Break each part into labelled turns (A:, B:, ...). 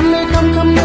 A: come, come, come.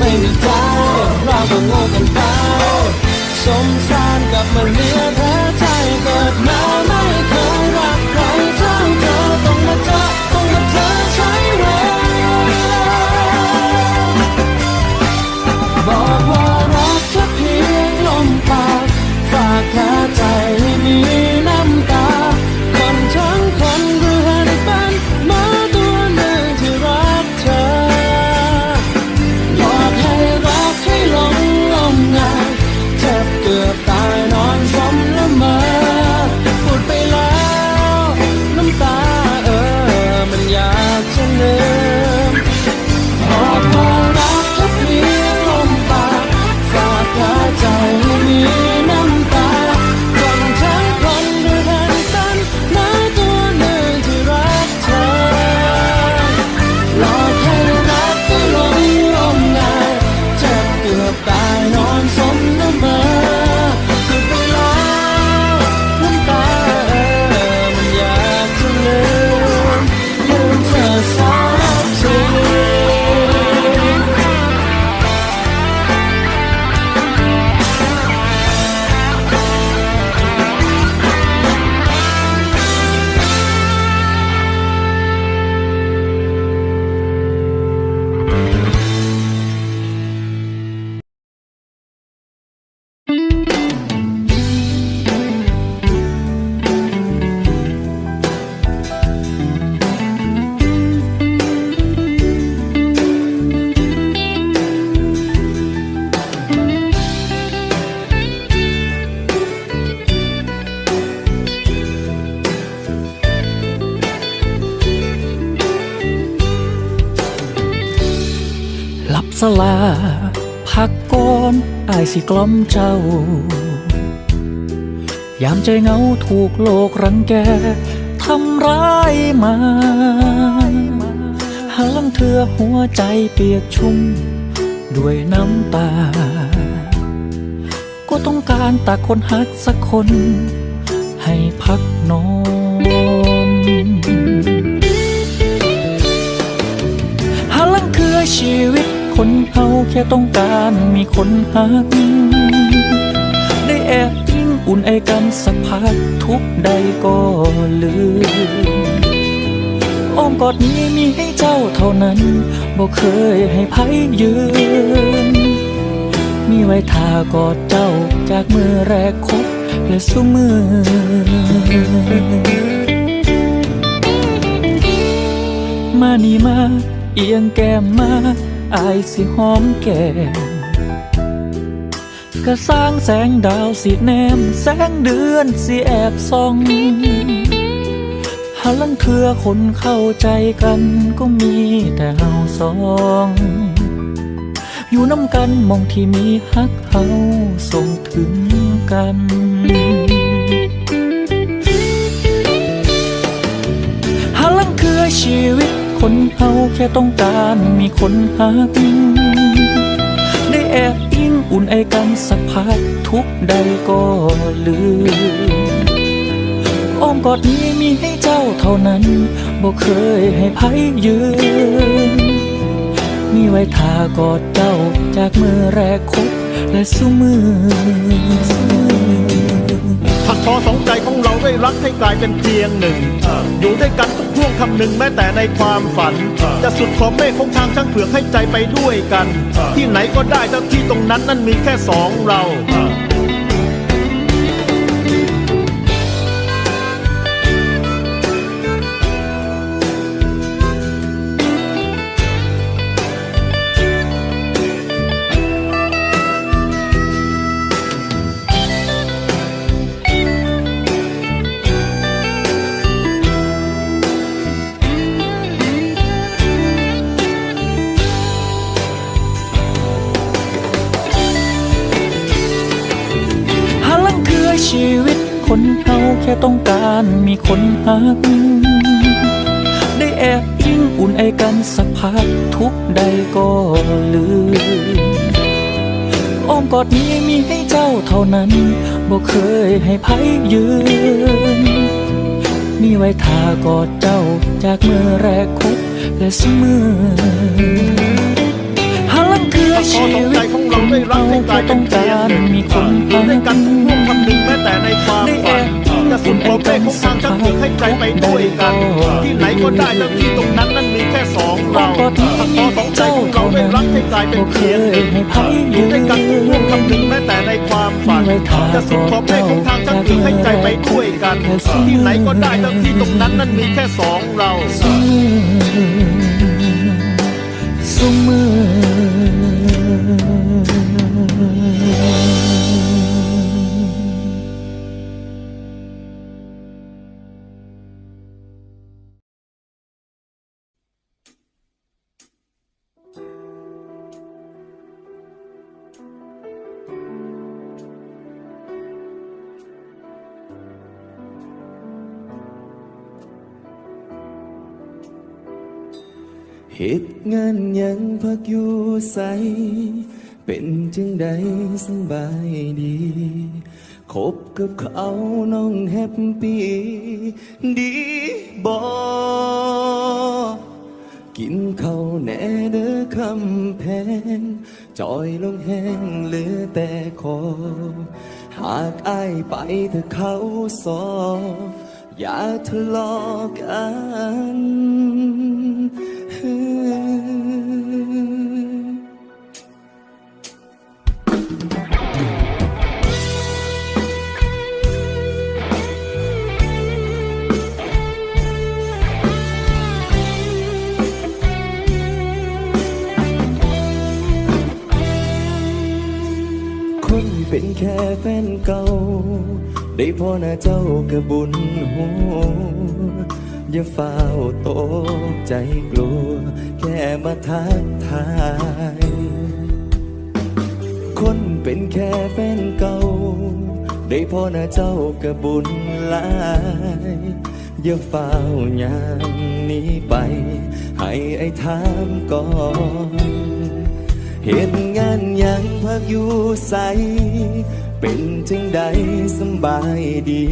A: ไม่มีใจเราก็โง่กันไปสมสารกับมันเหลือแสลา พักก่อนอายสิก
B: ล่อมเจ้า ยามใจเหงาถูกโลกรังแกทำร้ายมาหาลังเธอหัวใจเปียกชุ่ม ด้วยน้ำตา ก็ต้องการตากคนหักสักคน ให้พักนอนหาลังคือชีวิต คนเฮาแค่ต้องการมีคนหัก ได้แอบยิ่งอุ่นไอกันสักพักทุกใดก็ลืมอ้อมกอดนี้มีให้เจ้าเท่านั้นบ่เคยให้ไผยืน มีไว้ทากอดเจ้าจากมือแรกคบและสุมือมานี่มา เอียงแก้มมา อายสิหอมแก้มก็สร้างแสงดาวสิแนม แสงเดือนสิแอบส่องหาลังเทือคนเข้าใจกันก็มีแต่เฮาสอง อยู่น้ำกันมองที่มีฮักเฮาส่งถึงกันหาลังคือชีวิต คนเฮาแค่ต้องการมีคนหักได้แอบอิงอุ่นไอกันสักพักทุกใดก็ลืมอ้อมกอดนี้มีให้เจ้าเท่านั้นบ่เคยให้ไผยืนมีไว้ทากอดเจ้าจากมือแรกคบและสุมือ
C: ทอสองใจของเราได้รักให้กลายเป็นเพียงหนึ่ง อยู่ด้วยกันทุกห่วงคำหนึ่งแม้แต่ในความฝัน จะสุดขอบเมฆของทางช่างเผือกให้ใจไปด้วยกัน ที่ไหนก็ได้ทั้งที่ตรงนั้นนั้นมีแค่สองเรา
B: คนเฮาแค่ต้องการมีคนหัก ได้แอบอิงอุ่นไอกันสักพักทุกใดก็ลืมอ้อมกอดนี้มีให้เจ้าเท่านั้นบ่เคยให้ไผยืนมีไว้ทากอดเจ้าจากเมื่อแรกคบและเสมอ อ
C: ขอ
B: ชี
C: สอง
B: วิ
C: ใจ
B: ต
C: ของเราได้รักให้กลายเป็นเพียงหนึ่ง
B: มีคน
C: อยู่ด้วยกันทุกห่วงคำหนึ่งแม้แต่ในความฝันจะสุดขอบเมฆของทางช่างเผือกให้ใจไปด้วยกันที่ไหนก็ได้ทั้งที่ตรงนั้นนั้นมีแค่สองเราขอสองใจของเราได้รักให้กลายเป็นเพียงหนึ่งอยู่ด้วยกันทุกห่วงคำหนึ่งแม้แต่ในความฝันจะสุดขอบเมฆของทางช่างเผือกให้ใจไปด้วยกัน ที่ไหนก็ได้ทั้งที่ตรงนั้นนั้นมีแค่สองเรา
B: สุ
D: เหตุงานยังพักอยู่ใส เป็นจึงใดสบายดีคบกับเขาน้องแฮปปี้ดีบอกินเขาแน่เด้อคำแพงจอยลงแห้งเหลือแต่คอ หากอายไปเธอเขาสออย่าทะเลาะกัน แค่แฟนเก่า ได้พ่อหน้าเจ้าก็บุญหัวอย่าเฝ้าวโตกใจกลัว แค่มาทักทาย คนเป็นแค่แฟนเก่า ได้พ่อหน้าเจ้าก็บุญหลายอย่าเฝ้าอย่างนี้ไป ให้ไอ้ถามก่อนเห็นงานยังพักอยู่ใส เป็นจังใดสบายดี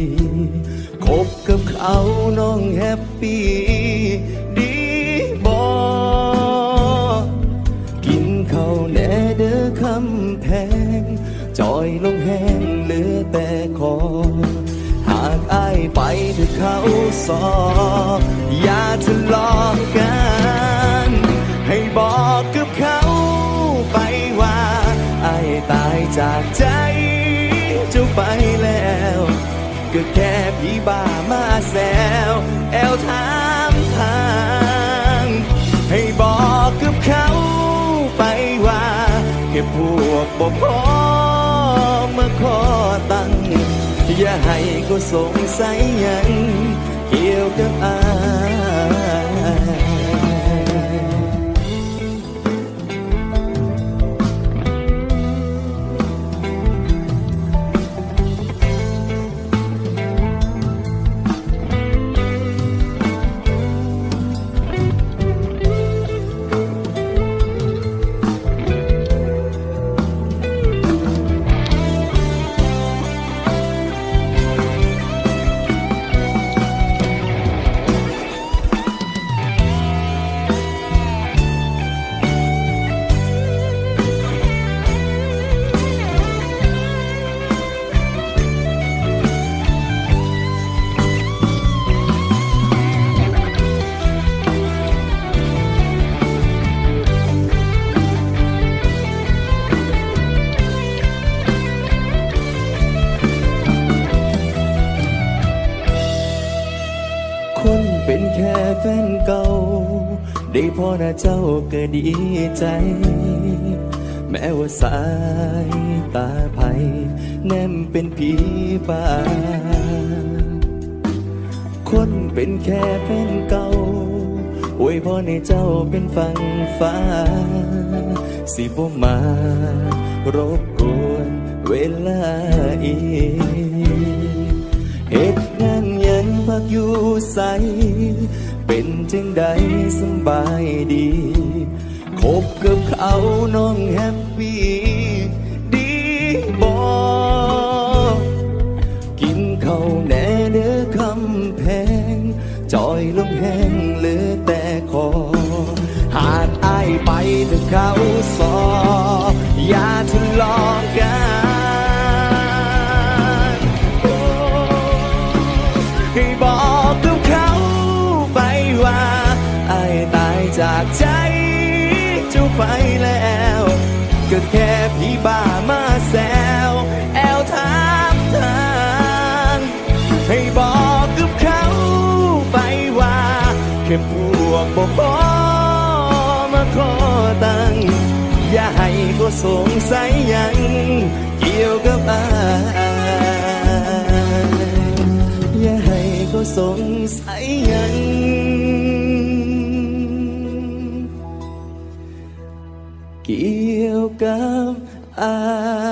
D: คบกับเขาน้องแฮปปี้ดีบอกินข้าวแน่เด้อคำแพงจอยลงแห้งเหลือแต่คอ หากอายไปเถอะเขาสอ อย่าทะเลาะกัน ให้บอกกับเขาไปว่า ไอายตายจากใจ ไปแล้ว ก็แค่พี่บ้ามาแซวแอลถามทาง ให้บอกกับเขาไปว่าแค่พวกบ่พอมาขอตังค์อย่าให้ก็สงสัยยังเกี่ยวกับอา เก่า ได้พ่อหน้าเจ้าก็ดีใจ แม้ว่าสายตาไผแนมเป็นผีป่า คนเป็นแค่แฟนเก่าอวยพรให้เจ้าเป็นฝั่งฟ้า สิบ่มารบกวนเวลาอีก อยู่ใส เป็นจังใดสบายดี คบกับเขาน้องแฮปปี้ดีบอกินเขาแน่เด้อคำแพง จอยลงแห้งเหลือแต่คอ หากอายไปถึงเขาสออย่าทะเลาะ ก็แค่พี่บ้ามาแซวแอลถามทางให้บอกกับเขาไปว่า แค่พวกบอกขอมาขอตังค์อย่าให้ก็สงสัยยัง เกี่ยวกับอายอย่าให้ก็สงสัยยัง เกี่ยวกับอาย